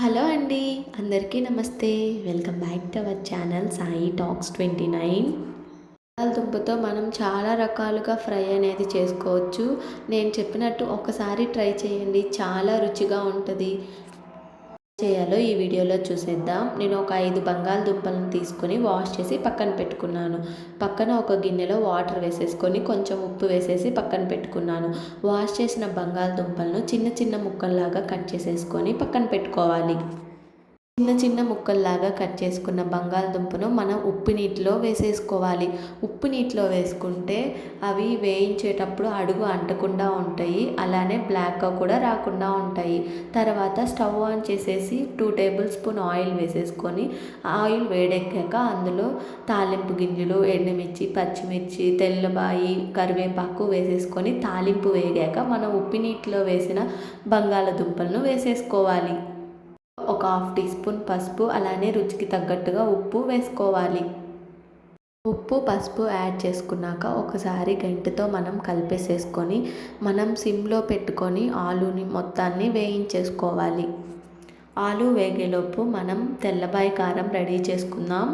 Hello అండి అందరికీ నమస్తే. Welcome back to our channel Sai talks twenty nine. బంగాళదుంపతో మనం చాలా రకాలుగా ఫ్రై అనేది చేసుకోవచ్చు. నేను చెప్పినట్టు ఒకసారి ట్రై చేయండి చాలా రుచిగా ఉంటుంది. చేయాలో ఈ వీడియోలో చూసేద్దాం. నేను ఒక ఐదు బంగాళదుంపలను తీసుకొని వాష్ చేసి పక్కన పెట్టుకున్నాను. పక్కన ఒక గిన్నెలో వాటర్ వేసేసుకొని కొంచెం ఉప్పు వేసేసి పక్కన పెట్టుకున్నాను. వాష్ చేసిన బంగాళదుంపలను చిన్న చిన్న ముక్కల్లాగా కట్ చేసేసుకొని పక్కన పెట్టుకోవాలి. చిన్న చిన్న ముక్కల్లాగా కట్ చేసుకున్న బంగాళదుంపను మనం ఉప్పు నీటిలో వేసేసుకోవాలి. ఉప్పు నీటిలో వేసుకుంటే అవి వేయించేటప్పుడు అడుగు అంటకుండా ఉంటాయి. అలానే బ్లాక్గా కూడా రాకుండా ఉంటాయి. తర్వాత స్టవ్ ఆన్ చేసేసి టూ టేబుల్ స్పూన్ ఆయిల్ వేసేసుకొని ఆయిల్ వేడెక్కాక అందులో తాలింపు గింజలు ఎండుమిర్చి పచ్చిమిర్చి తెల్లబాయి కరివేపాకు వేసేసుకొని తాలింపు వేగాక మనం ఉప్పు నీటిలో వేసిన బంగాళదుంపలను వేసేసుకోవాలి. ఒక హాఫ్ టీ స్పూన్ పసుపు అలానే రుచికి తగ్గట్టుగా ఉప్పు వేసుకోవాలి. ఉప్పు పసుపు యాడ్ చేసుకున్నాక ఒకసారి గంటతో మనం కలిపేసేసుకొని మనం సిమ్లో పెట్టుకొని ఆలుని మొత్తాన్ని వేయించేసుకోవాలి. ఆలు వేగేలోపు మనం తెల్లబాయి కారం రెడీ చేసుకుందాం.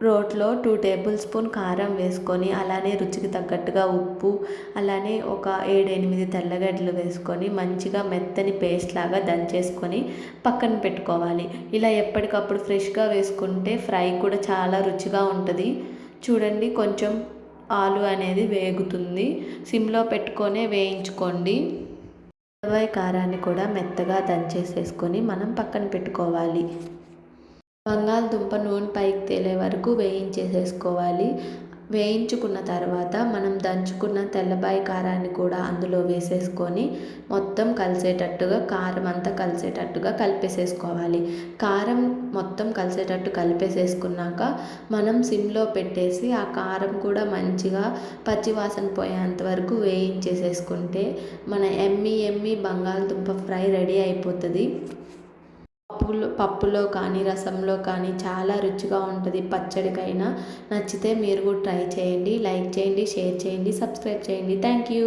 రోట్లో టూ టేబుల్ స్పూన్ కారం వేసుకొని అలానే రుచికి తగ్గట్టుగా ఉప్పు అలానే ఒక ఏడెనిమిది తెల్లగడ్డలు వేసుకొని మంచిగా మెత్తని పేస్ట్ లాగా దంచేసుకొని పక్కన పెట్టుకోవాలి. ఇలా ఎప్పటికప్పుడు ఫ్రెష్గా వేసుకుంటే ఫ్రై కూడా చాలా రుచిగా ఉంటుంది. చూడండి కొంచెం ఆలు అనేది వేగుతుంది. సిమ్లో పెట్టుకొనే వేయించుకోండి. కారాన్ని కూడా మెత్తగా దంచేసేసుకొని మనం పక్కన పెట్టుకోవాలి. బంగాళదుంప నూనె పైకి తేలే వరకు వేయించేసేసుకోవాలి. వేయించుకున్న తర్వాత మనం దంచుకున్న తెల్లబాయి కారాన్ని కూడా అందులో వేసేసుకొని మొత్తం కలిసేటట్టుగా కారం అంతా కలిసేటట్టుగా కలిపేసేసుకోవాలి. కారం మొత్తం కలిసేటట్టు కలిపేసేసుకున్నాక మనం సిమ్లో పెట్టేసి ఆ కారం కూడా మంచిగా పచ్చివాసన పోయేంత వరకు వేయించేసేసుకుంటే మన ఎమ్మి ఎమ్మి బంగాళదుంప ఫ్రై రెడీ అయిపోతుంది. పప్పులో పప్పులో కానీ రసంలో కానీ చాలా రుచిగా ఉంటుంది. పచ్చడికైనా నచ్చితే మీరు కూడా ట్రై చేయండి లైక్ చేయండి షేర్ చేయండి సబ్స్క్రైబ్ చేయండి. Thank you.